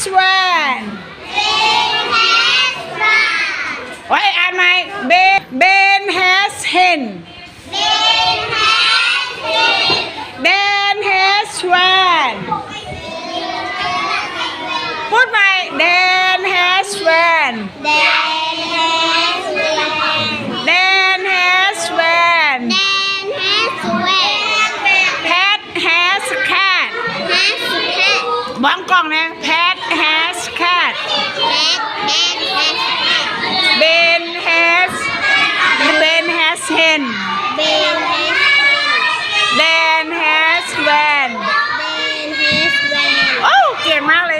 has one. Ben has one. Why am I? Ben, ben has hen. Ben has hen. Ben has one. Put my Ben has swan. Ben has swan. Ben has swan. Dan has one. Pat has a cat. Has a cat. มองกล้องนะแพ้ เก่งมากเลย